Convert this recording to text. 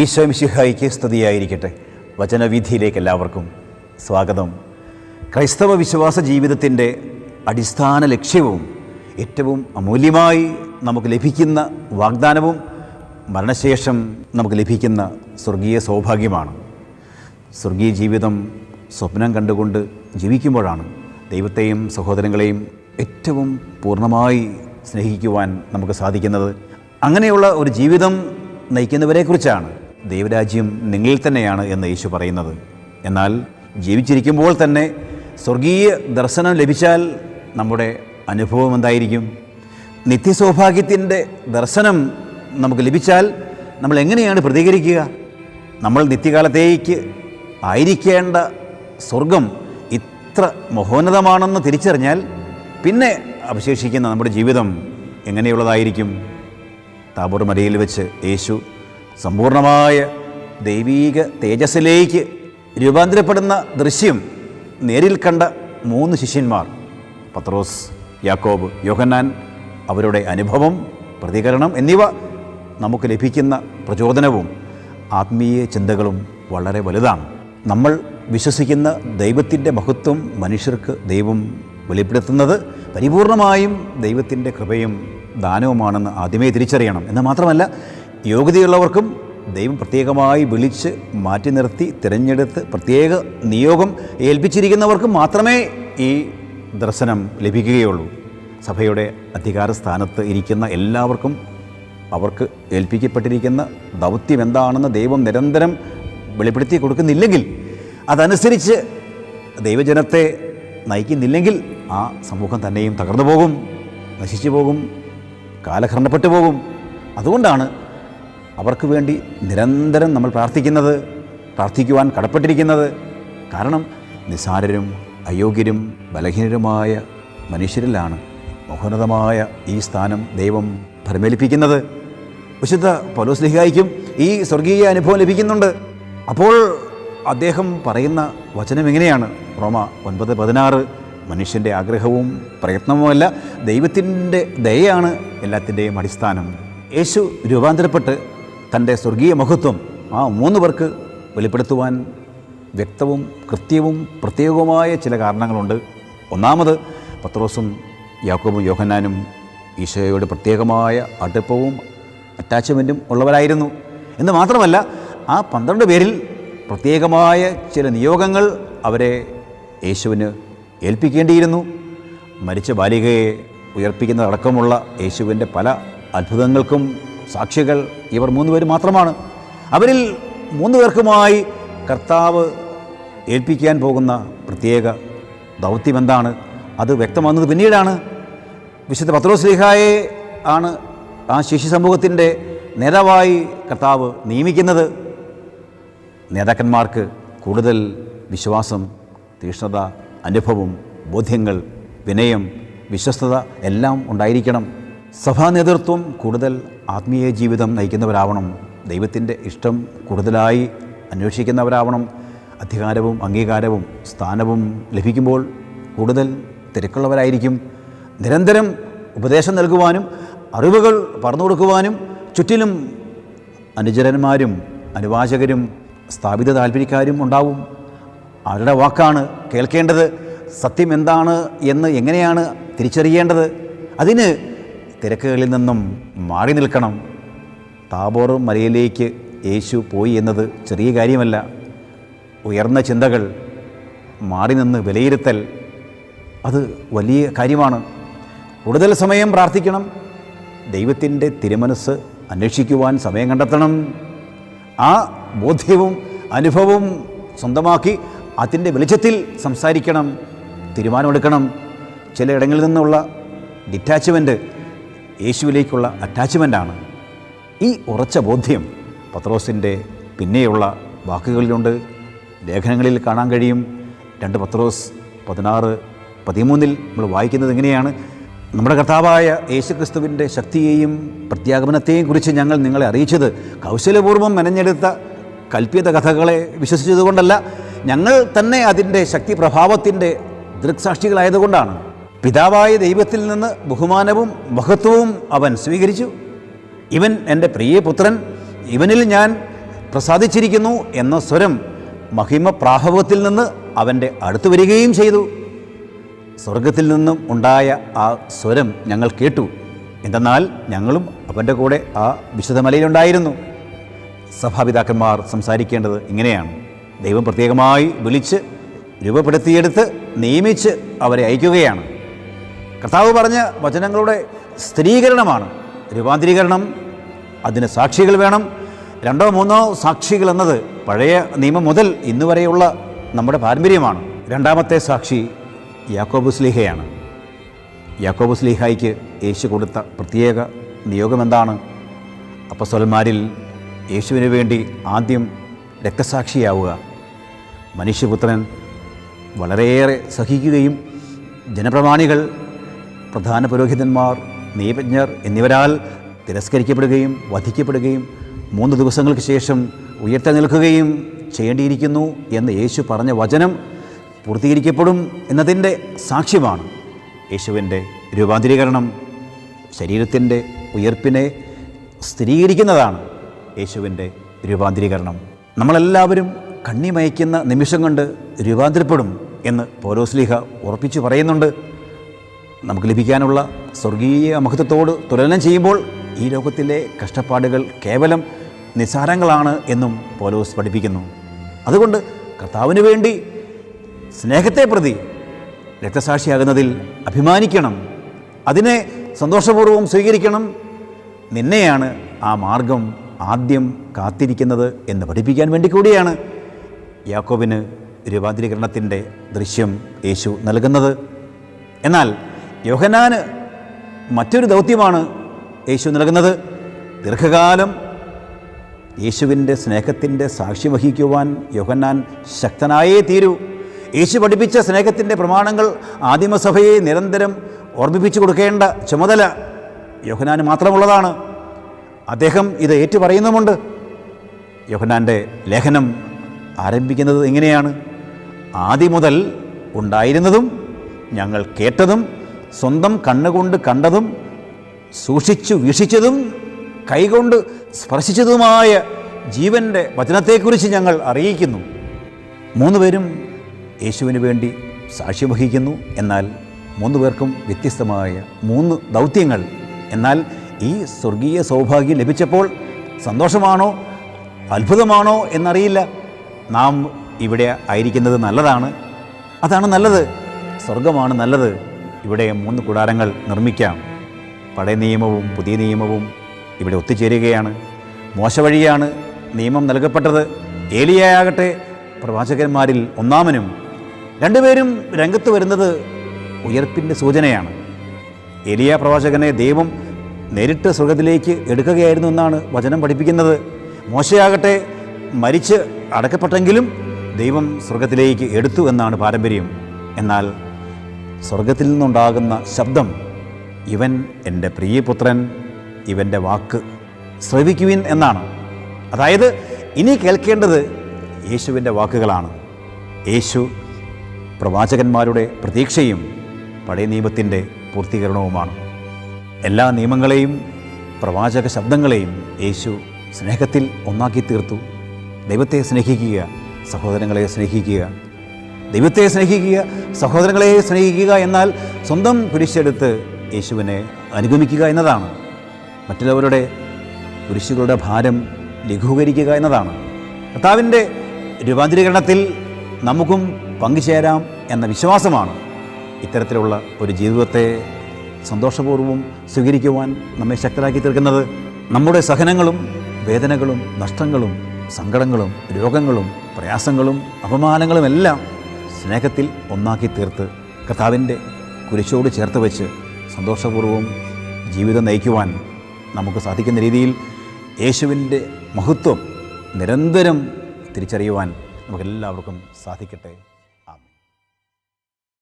ഈശോ മിശിഹായിക്ക് സ്തുതിയായിരിക്കട്ടെ. വചനവിധിയിലേക്ക് എല്ലാവർക്കും സ്വാഗതം. ക്രൈസ്തവ വിശ്വാസ ജീവിതത്തിന്റെ അടിസ്ഥാന ലക്ഷ്യവും ഏറ്റവും അമൂല്യമായി നമുക്ക് ലഭിക്കുന്ന വാഗ്ദാനവും മരണശേഷം നമുക്ക് ലഭിക്കുന്ന സ്വർഗീയ സൗഭാഗ്യമാണ്. സ്വർഗീയ ജീവിതം സ്വപ്നം കണ്ടുകൊണ്ട് ജീവിക്കുമ്പോഴാണ് ദൈവത്തെയും സഹോദരങ്ങളെയും ഏറ്റവും പൂർണമായി സ്നേഹിക്കുവാൻ നമുക്ക് സാധിക്കുന്നത്. അങ്ങനെയുള്ള ഒരു ജീവിതം നയിക്കുന്നവരെക്കുറിച്ചാണ് ദൈവരാജ്യം നിങ്ങളിൽ തന്നെയാണ് എന്ന് യേശു പറയുന്നത്. എന്നാൽ ജീവിച്ചിരിക്കുമ്പോൾ തന്നെ സ്വർഗീയ ദർശനം ലഭിച്ചാൽ നമ്മുടെ അനുഭവം എന്തായിരിക്കും? നിത്യസൗഭാഗ്യത്തിന്റെ ദർശനം നമുക്ക് ലഭിച്ചാൽ നമ്മൾ എങ്ങനെയാണ് പ്രതികരിക്കുക? നമ്മൾ നിത്യകാലത്തേക്ക് ആയിരിക്കേണ്ട സ്വർഗം ഇത്ര മഹോന്നതമാണെന്ന് തിരിച്ചറിഞ്ഞാൽ പിന്നെ അവശേഷിക്കുന്ന നമ്മുടെ ജീവിതം എങ്ങനെയുള്ളതായിരിക്കും? താബോർ മലയിൽ വെച്ച് യേശു സമ്പൂർണമായ ദൈവീക തേജസ്സിലേക്ക് രൂപാന്തരപ്പെടുന്ന ദൃശ്യം നേരിൽ കണ്ട മൂന്ന് ശിഷ്യന്മാർ. പത്രോസ് യാക്കോബ് യോഹന്നാൻ അവരുടെ അനുഭവം പ്രതികരണം എന്നിവ നമുക്ക് ലഭിക്കുന്ന പ്രചോദനവും ആത്മീയ ചിന്തകളും വളരെ വലുതാണ്. നമ്മൾ വിശ്വസിക്കുന്ന ദൈവത്തിന്റെ മഹത്വം മനുഷ്യർക്ക് ദൈവം വെളിപ്പെടുത്തുന്നത് പരിപൂർണമായും ദൈവത്തിന്റെ കൃപയും ദാനവുമാണെന്ന് ആദ്യമേ തിരിച്ചറിയണം. എന്ന് മാത്രമല്ല യോഗ്യതയുള്ളവർക്കും ദൈവം പ്രത്യേകമായി വിളിച്ച് മാറ്റി നിർത്തി തിരഞ്ഞെടുത്ത് പ്രത്യേക നിയോഗം ഏൽപ്പിച്ചിരിക്കുന്നവർക്ക് മാത്രമേ ഈ ദർശനം ലഭിക്കുകയുള്ളൂ. സഭയുടെ അധികാര സ്ഥാനത്ത് ഇരിക്കുന്ന എല്ലാവർക്കും അവർക്ക് ഏൽപ്പിക്കപ്പെട്ടിരിക്കുന്ന ദൗത്യം എന്താണെന്ന് ദൈവം നിരന്തരം വെളിപ്പെടുത്തി കൊടുക്കുന്നില്ലെങ്കിൽ അതനുസരിച്ച് ദൈവജനത്തെ നയിക്കുന്നില്ലെങ്കിൽ ആ സമൂഹം തന്നെയും തകർന്നു പോകും നശിച്ചു പോകും കാലഹരണപ്പെട്ടു പോകും അതുകൊണ്ടാണ് അവർക്ക് വേണ്ടി നിരന്തരം നമ്മൾ പ്രാർത്ഥിക്കുന്നത് പ്രാർത്ഥിക്കുവാൻ കടപ്പെട്ടിരിക്കുന്നത്. കാരണം നിസാരരും അയോഗ്യരും ബലഹീനരുമായ മനുഷ്യരിലാണ് മഹോന്നതമായ ഈ സ്ഥാനം ദൈവം ഫലമേൽപ്പിക്കുന്നത് വിശുദ്ധ പൗലോസ്ലിഹായിക്കും ഈ സ്വർഗീയ അനുഭവം ലഭിക്കുന്നുണ്ട്. അപ്പോൾ അദ്ദേഹം പറയുന്ന വചനം എങ്ങനെയാണ്? റോമ ഒൻപത് പതിനാറ് മനുഷ്യന്റെ ആഗ്രഹവും പ്രയത്നവുമല്ല ദൈവത്തിന്റെ ദയയാണ് എല്ലാത്തിന്റെയും അടിസ്ഥാനം. യേശു രൂപാന്തരപ്പെട്ട് തന്റെ സ്വർഗീയ മഹത്വം ആ മൂന്ന് പേർക്ക് വെളിപ്പെടുത്തുവാൻ വ്യക്തവും കൃത്യവും പ്രത്യേകവുമായ ചില കാരണങ്ങളുണ്ട്. ഒന്നാമത് പത്രോസും യാക്കോബും യോഹന്നാനും ഈശോയോട് പ്രത്യേകമായ അടുപ്പവും അറ്റാച്ച്മെന്റും ഉള്ളവരായിരുന്നു. എന്ന് മാത്രമല്ല ആ പന്ത്രണ്ട് പേരിൽ പ്രത്യേകമായ ചില നിയോഗങ്ങൾ അവരെ യേശുവിന് ഏൽപ്പിക്കേണ്ടിയിരുന്നു. മരിച്ച ബാലികയെ ഉയർപ്പിക്കുന്നതടക്കമുള്ള യേശുവിന്റെ പല അത്ഭുതങ്ങൾക്കും സാക്ഷികൾ ഇവർ മൂന്ന് പേര് മാത്രമാണ്. അവരിൽ മൂന്ന് പേർക്കുമായി കർത്താവ് ഏൽപ്പിക്കാൻ പോകുന്ന പ്രത്യേക ദൗത്യം എന്താണ്? അത് വ്യക്തമാകുന്നത് പിന്നീടാണ്. വിശുദ്ധ പത്രോസ്ലിഹായെ ആണ് ആ ശിശു സമൂഹത്തിന്റെ നേതാവായി കർത്താവ് നിയമിക്കുന്നത്. നേതാക്കന്മാർക്ക് കൂടുതൽ വിശ്വാസം തീഷ്ണത അനുഭവം ബോധ്യങ്ങൾ വിനയം വിശ്വസ്തത എല്ലാം ഉണ്ടായിരിക്കണം. സഭാ നേതൃത്വം കൂടുതൽ ആത്മീയ ജീവിതം നയിക്കുന്നവരാവണം ദൈവത്തിന്റെ ഇഷ്ടം കൂടുതലായി അന്വേഷിക്കുന്നവരാവണം അധികാരവും അംഗീകാരവും സ്ഥാനവും ലഭിക്കുമ്പോൾ കൂടുതൽ തിരക്കുള്ളവരായിരിക്കും. നിരന്തരം ഉപദേശം നൽകുവാനും അറിവുകൾ പറഞ്ഞു കൊടുക്കുവാനും ചുറ്റിലും അനുചരന്മാരും അനുവാചകരും സ്ഥാപിത താല്പര്യക്കാരും ഉണ്ടാവും. അവരുടെ വാക്കാണ് കേൾക്കേണ്ടത്? സത്യം എന്താണ് എന്ന് എങ്ങനെയാണ് തിരിച്ചറിയേണ്ടത്? അതിന് തിരക്കുകളിൽ നിന്നും മാറി നിൽക്കണം. താബോർ മലയിലേക്ക് യേശു പോയി എന്നത് ചെറിയ കാര്യമല്ല. ഉയർന്ന ചിന്തകൾ മാറി നിന്ന് വിലയിരുത്തൽ അത് വലിയ കാര്യമാണ്. കൂടുതൽ സമയം പ്രാർത്ഥിക്കണം. ദൈവത്തിന്റെ തിരുമനസ് അന്വേഷിക്കുവാൻ സമയം കണ്ടെത്തണം. ആ ബോധ്യവും അനുഭവവും സ്വന്തമാക്കി അതിന്റെ വെളിച്ചത്തിൽ സംസാരിക്കണം. തീരുമാനമെടുക്കണം. ചിലയിടങ്ങളിൽ നിന്നുള്ള ഡിറ്റാച്ച്മെന്റ് യേശുവിലേക്കുള്ള അറ്റാച്ച്മെന്റാണ് ഈ ഉറച്ച ബോധ്യം പത്രോസിന്റെ പിന്നെയുള്ള വാക്കുകളിലുണ്ട്. ലേഖനങ്ങളിൽ കാണാൻ കഴിയും. രണ്ട് പത്രോസ് പതിനാറ് പതിമൂന്നിൽ നമ്മൾ വായിക്കുന്നത് എങ്ങനെയാണ്? നമ്മുടെ കർത്താവായ യേശുക്രിസ്തുവിന്റെ ശക്തിയെയും പ്രത്യാഗമനത്തെയും കുറിച്ച് ഞങ്ങൾ നിങ്ങളെ അറിയിച്ചത് കൗശലപൂർവം മെനഞ്ഞെടുത്ത കൽപ്പിത കഥകളെ വിശ്വസിച്ചതുകൊണ്ടല്ല. ഞങ്ങൾ തന്നെ അതിന്റെ ശക്തി പ്രഭാവത്തിന്റെ ദൃക്സാക്ഷികളായതുകൊണ്ടാണ്. പിതാവായ ദൈവത്തിൽ നിന്ന് ബഹുമാനവും മഹത്വവും അവൻ സ്വീകരിച്ചു. ഇവൻ എന്റെ പ്രിയപുത്രൻ ഇവനിൽ ഞാൻ പ്രസാദിച്ചിരിക്കുന്നു എന്ന സ്വരം മഹിമ പ്രാഭവത്തിൽ നിന്ന് അവന്റെ അടുത്ത് വരികയും ചെയ്തു. സ്വർഗത്തിൽ നിന്നും ഉണ്ടായ ആ സ്വരം ഞങ്ങൾ കേട്ടു. എന്തെന്നാൽ ഞങ്ങളും അവന്റെ കൂടെ ആ വിശുദ്ധമലയിലുണ്ടായിരുന്നു. സഭാപിതാക്കന്മാർ സംസാരിക്കേണ്ടത് ഇങ്ങനെയാണ്. ദൈവം പ്രത്യേകമായി വിളിച്ച് രൂപപ്പെടുത്തിയെടുത്ത് നിയമിച്ച് അവരെ അയക്കുകയാണ്. കർത്താവ് പറഞ്ഞ വചനങ്ങളുടെ സ്ഥിരീകരണമാണ്. രൂപാന്തരീകരണം അതിന് സാക്ഷികൾ വേണം. രണ്ടോ മൂന്നോ സാക്ഷികൾ എന്നത് പഴയ നിയമം മുതൽ ഇന്ന് വരെയുള്ള നമ്മുടെ പാരമ്പര്യമാണ്. രണ്ടാമത്തെ സാക്ഷി യാക്കോബ് സ്ലീഹയാണ്. യാക്കോബ് സ്ലീഹായിക്ക് യേശു കൊടുത്ത പ്രത്യേക നിയോഗം എന്താണ്? അപ്പസ്വലന്മാരിൽ യേശുവിന് വേണ്ടി ആദ്യം രക്തസാക്ഷിയാവുക. മനുഷ്യപുത്രൻ വളരെയേറെ സഹിക്കുകയും ജനപ്രമാണികൾ പ്രധാന പുരോഹിതന്മാർ നിയമജ്ഞർ എന്നിവരാൽ തിരസ്കരിക്കപ്പെടുകയും വധിക്കപ്പെടുകയും മൂന്ന് ദിവസങ്ങൾക്ക് ശേഷം ഉയർത്തെനിൽക്കുകയും ചെയ്യേണ്ടിയിരിക്കുന്നു എന്ന് യേശു പറഞ്ഞ വചനം പൂർത്തീകരിക്കപ്പെടും എന്നതിന്റെ സാക്ഷ്യമാണ് യേശുവിന്റെ രൂപാന്തരീകരണം. ശരീരത്തിന്റെ ഉയർപ്പിനെ സ്ഥിരീകരിക്കുന്നതാണ് യേശുവിന്റെ രൂപാന്തരീകരണം. നമ്മളെല്ലാവരും കണ്ണിമയക്കുന്ന നിമിഷം കൊണ്ട് രൂപാന്തരപ്പെടും എന്ന് പൗരോസ്ലിഹ ഉറപ്പിച്ചു പറയുന്നുണ്ട്. നമുക്ക് ലഭിക്കാനുള്ള സ്വർഗീയ മഹത്വത്തോട് തുലനം ചെയ്യുമ്പോൾ ഈ ലോകത്തിലെ കഷ്ടപ്പാടുകൾ കേവലം നിസാരങ്ങളാണ് എന്നും പോലോസ് പഠിപ്പിക്കുന്നു. അതുകൊണ്ട് കർത്താവിന് വേണ്ടി സ്നേഹത്തെ പ്രതി രക്തസാക്ഷിയാകുന്നതിൽ അഭിമാനിക്കണം. അതിനെ സന്തോഷപൂർവം സ്വീകരിക്കണം. നിന്നെയാണ് ആ മാർഗം ആദ്യം കാത്തിരിക്കുന്നത് എന്ന് പഠിപ്പിക്കാൻ വേണ്ടി കൂടിയാണ് യാക്കോബിന് രൂപാന്തരീകരണത്തിന്റെ ദൃശ്യം യേശു നൽകുന്നത്. എന്നാൽ യോഹനാന് മറ്റൊരു ദൗത്യമാണ് യേശു നൽകുന്നത്. ദീർഘകാലം യേശുവിന്റെ സ്നേഹത്തിന്റെ സാക്ഷി വഹിക്കുവാൻ യോഹന്നാൻ ശക്തനായേ തീരൂ. യേശു പഠിപ്പിച്ച സ്നേഹത്തിന്റെ പ്രമാണങ്ങൾ ആദിമസഭയെ നിരന്തരം ഓർമ്മിപ്പിച്ചു കൊടുക്കേണ്ട ചുമതല യോഹനാന് മാത്രമുള്ളതാണ്. അദ്ദേഹം ഇത് ഏറ്റുപറയുന്നുമുണ്ട്. യോഹനാന്റെ ലേഖനം ആരംഭിക്കുന്നത് എങ്ങനെയാണ് ആദ്യം മുതൽ ഉണ്ടായിരുന്നതും ഞങ്ങൾ കേട്ടതും സ്വന്തം കണ്ണുകൊണ്ട് കണ്ടതും സൂക്ഷിച്ചു വീക്ഷിച്ചതും കൈകൊണ്ട് സ്പർശിച്ചതുമായ ജീവന്റെ വചനത്തെക്കുറിച്ച് ഞങ്ങൾ അറിയിക്കുന്നു. മൂന്ന് പേരും യേശുവിന് വേണ്ടി സാക്ഷ്യം വഹിക്കുന്നു. എന്നാൽ മൂന്ന് പേർക്കും വ്യത്യസ്തമായ മൂന്ന് ദൗത്യങ്ങൾ. എന്നാൽ ഈ സ്വർഗീയ സൗഭാഗ്യം ലഭിച്ചപ്പോൾ സന്തോഷമാണോ അത്ഭുതമാണോ എന്നറിയില്ല. നാം ഇവിടെ ആയിരിക്കുന്നത് നല്ലതാണ്. അതാണ് നല്ലത്. സ്വർഗമാണ് നല്ലത്. ഇവിടെ മൂന്ന് കൂടാരങ്ങൾ നിർമ്മിക്കാം. പഴയ നിയമവും പുതിയ നിയമവും ഇവിടെ ഒത്തുചേരുകയാണ്. മോശ വഴിയാണ് നിയമം നൽകപ്പെട്ടത്. ഏലിയായാകട്ടെ പ്രവാചകന്മാരിൽ ഒന്നാമനും രണ്ടുപേരും രംഗത്ത് വരുന്നത് ഉയർപ്പിന്റെ സൂചനയാണ്. ഏലിയ പ്രവാചകനെ ദൈവം നേരിട്ട് സ്വർഗത്തിലേക്ക് എടുക്കുകയായിരുന്നു എന്നാണ് വചനം പഠിപ്പിക്കുന്നത്. മോശയാകട്ടെ മരിച്ച് അടക്കപ്പെട്ടെങ്കിലും ദൈവം സ്വർഗത്തിലേക്ക് എടുത്തു എന്നാണ് പാരമ്പര്യം. എന്നാൽ സ്വർഗത്തിൽ നിന്നുണ്ടാകുന്ന ശബ്ദം ഇവൻ എന്റെ പ്രിയപുത്രൻ ഇവന്റെ വാക്ക് ശ്രവിക്കുവിൻ എന്നാണ്. അതായത് ഇനി കേൾക്കേണ്ടത് യേശുവിന്റെ വാക്കുകളാണ്. യേശു പ്രവാചകന്മാരുടെ പ്രതീക്ഷയും പഴയ നിയമത്തിന്റെ പൂർത്തീകരണവുമാണ്. എല്ലാ നിയമങ്ങളെയും പ്രവാചക ശബ്ദങ്ങളെയും യേശു സ്നേഹത്തിൽ ഒന്നാക്കി തീർത്തു ദൈവത്തെ സ്നേഹിക്കുക സഹോദരങ്ങളെ സ്നേഹിക്കുക ദൈവത്തെ സ്നേഹിക്കുക സഹോദരങ്ങളെ സ്നേഹിക്കുക എന്നാൽ സ്വന്തം കുരിശെടുത്ത് യേശുവിനെ അനുഗമിക്കുക എന്നതാണ്. മറ്റുള്ളവരുടെ കുരിശുകളുടെ ഭാരം ലഘൂകരിക്കുക എന്നതാണ്. കർത്താവിന്റെ രൂപാന്തരീകരണത്തിൽ നമുക്കും പങ്കുചേരാം എന്ന വിശ്വാസമാണ്. ഇത്തരത്തിലുള്ള ഒരു ജീവിതത്തെ സന്തോഷപൂർവം സ്വീകരിക്കുവാൻ നമ്മെ ശക്തരാക്കി തീർക്കുന്നത് നമ്മുടെ സഹനങ്ങളും വേദനകളും നഷ്ടങ്ങളും സങ്കടങ്ങളും രോഗങ്ങളും പ്രയാസങ്ങളും അപമാനങ്ങളും എല്ലാം സ്നേഹത്തിൽ ഒന്നാക്കി തീർത്ത് കർത്താവിന്റെ കുരിശോട് ചേർത്ത് വെച്ച് സന്തോഷപൂർവം ജീവിതം നയിക്കുവാൻ നമുക്ക് സാധിക്കുന്ന രീതിയിൽ യേശുവിന്റെ മഹത്വം നിരന്തരം തിരിച്ചറിയുവാൻ നമുക്കെല്ലാവർക്കും സാധിക്കട്ടെ.